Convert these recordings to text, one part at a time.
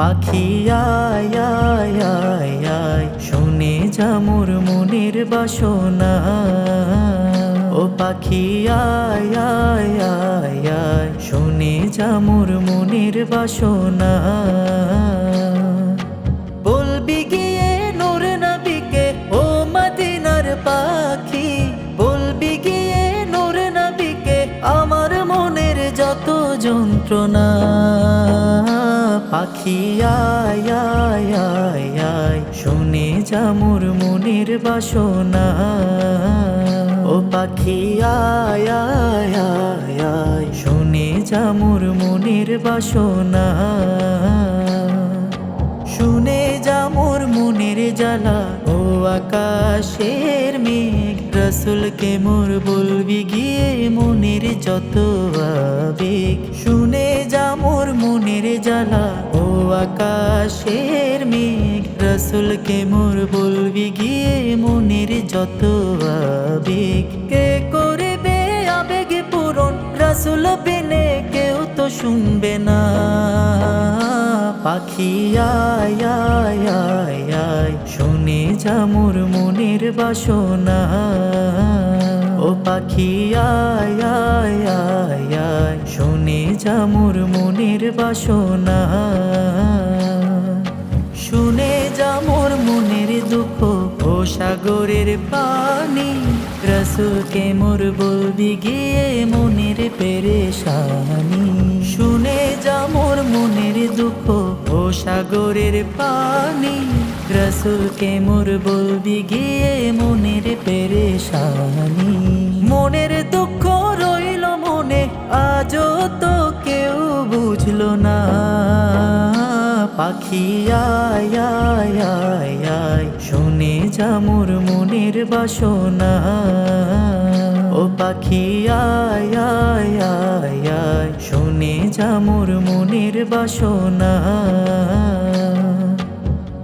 পাখি, আয় আয় আয় আয়, শুনে যা মোর মনের বাসনা। ও পাখি, আয় আয় আয় আয়, শুনে যা মোর মনের বাসনা। বলবি গিয়ে নূর নবীকে, ও মদিনার পাখি? বলবি গিয়ে নূর নবীকে, আমার মনের যত যন্ত্রণা। পাখি, আয় আয় আয় আয়, শুনে যা মোর মনের বাসনা। ও পাখি, আয় আয় আয় আয়, শুনে যা মোর মনের বাসনা। শুনে যা মোর মনের জ্বালা, ও আকাশের মেঘ, রসুলকে মোর বলবি গিয়ে মনের যত আবেগ। শুনে যা মোর মনের জ্বালা আকাশের মেঘ, রসুলকে মোর বলবি গিয়ে মনের যত আবেগ। কে করবে আবেগ পূরণ? রসুল বিনে কেউ তো শুনবে না। পাখি আয় আয় শুনে যা মোর মনের বাসনা। ও পাখি আয়, শুনে যা মোর মনের বাসনা। শুনে যা মোর মনের দুঃখ। ও সাগরের পানি, রসুলকে মোর বলবি গিয়ে মনের পেরেশানি। শুনে যা মোর মনের দুঃখ, ও সাগরের পানি, রসুলকে মোর বলবি গিয়ে মনের পেরেশানি। মনের দুঃখ রইল মনে, আজও তো কেউ বুঝলো না। পাখি আয় আয় আয় আয়, শুনে যা মোর মনের বাসনা। ও পাখি আয় আয় আয় আয়, শুনে যা মোর মনের বাসনা।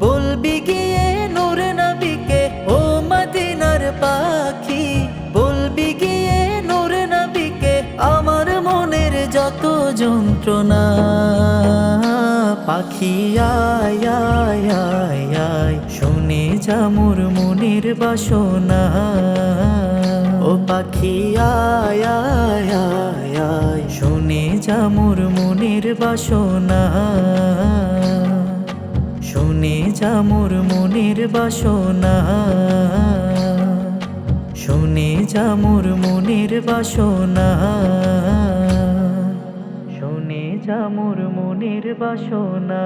বলবি গিয়ে নূর নবীকে, ও মদিনার পাখি। বলবি গিয়ে নূর নবীকে, আমার মনের যত যন্ত্রণা। পাখি, আয় আয় আয় আয়। শুনে যা মোর মনের বাসনা। ও পাখি, আয় আয় আয় আয়। শুনে যা মোর মনের বাসনা। শুনে যা মোর মনের বাসনা। শুনে যা মোর মনের বাসনা। যা মোর মনের বাসনা।